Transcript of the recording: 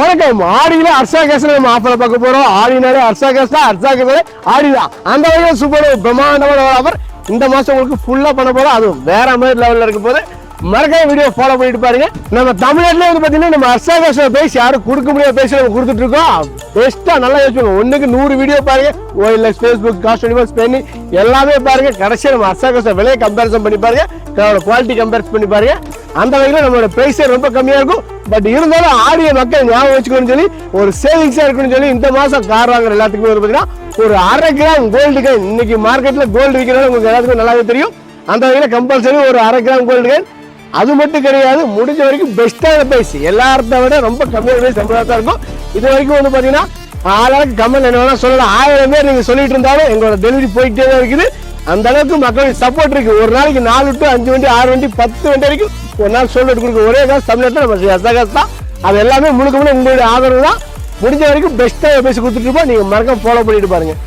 வணக்கம். ஆடியில அர்ஷா கேஸ்ல நம்ம ஆஃபர் பார்க்க போறோம். ஆடினாலே அர்ஷா கேஸ் தான் அர்ஷா கேஸ் ஆடி தான். அந்த வகையில் சூப்பர் பிரம்மாண்டமான ஆஃபர் இந்த மாசம் உங்களுக்கு ஃபுல்லா பண்ண போறோம். அதுவும் வேற மாதிரி லெவல்ல இருக்க போது. மறக்காம வீடியோ ஃபாலோ பண்ணிட்டு பாருங்க. நம்ம தமிழ்நாட்டுல வந்து பாத்தீங்கன்னா நம்ம அர்ஷா கேஸ்ல பேசி யாரும் கொடுக்க முடியாத பேசி நம்ம கொடுத்துட்டு இருக்கோம். பெஸ்டா நல்லா யோசிச்சுக்கோங்க. ஒண்ணுக்கு நூறு வீடியோ பாருங்க. ஓஎல்எக்ஸ் ஃபேஸ்புக் காஸ்ட் அனிமல்ஸ் பண்ணி எல்லாமே பாருங்க. கடைசியா நம்ம அர்ஷா கேஸ்ல விலையை கம்பேரிசன் பண்ணி பாருங்க. குவாலிட்டி கம்பேரிசன் பண்ணி பாருங்க. அந்த வகையில் நம்மளோட பிரைஸே ரொம்ப கம்மியாக இருக்கும். பட் இருந்தாலும் ஆடிய மக்கள் ஞாபகம் வச்சுக்கணும்னு சொல்லி ஒரு சேவிங்ஸாக இருக்குன்னு சொல்லி இந்த மாதம் கார் வாங்குற எல்லாத்துக்குமே ஒரு பார்த்தீங்கன்னா ஒரு அரை கிராம் கோல்டு கைன் இன்னைக்கு மார்க்கெட்டில் கோல்டு விற்கிறனால உங்களுக்கு எல்லாத்துக்கும் நல்லாவே தெரியும். அந்த வகையில் கம்பல்சரி ஒரு அரை கிராம் கோல்டு கைன் அது மட்டும் கிடையாது முடிஞ்ச வரைக்கும் பெஸ்ட்டான பிரைஸ் எல்லாத்த விட ரொம்ப கம்மியான பிரைஸ் நம்மளாக தான் இருக்கும். இது வரைக்கும் வந்து பார்த்தீங்கன்னா ஆளாளுக்கு கமல் என்ன வேணால் சொல்லலாம். ஆயிரம் பேர் நீங்கள் சொல்லிட்டு இருந்தாலும் எங்களோட டெலிவரி போயிட்டே தான் இருக்குது. அந்த அளவுக்கு மக்களுக்கு சப்போர்ட் இருக்கு. ஒரு நாளைக்கு நாலு டு அஞ்சு வண்டி ஆறு வண்டி பத்து வண்டி வரைக்கும் ஒரு நாள் சொல்லிட்டு கொடுக்க ஒரே காசு தமிழ்நாட்டில் நம்ம எஸ்ஆகாஸ் தான்? அது எல்லாமே முழுக்க முழுக்க உங்களுடைய ஆதரவு தான். முடிஞ்ச வரைக்கும் பெஸ்ட்டாக பேசி கொடுத்துட்டு இருப்போம். நீங்கள் மறக்காம ஃபாலோ பண்ணிட்டு பாருங்கள்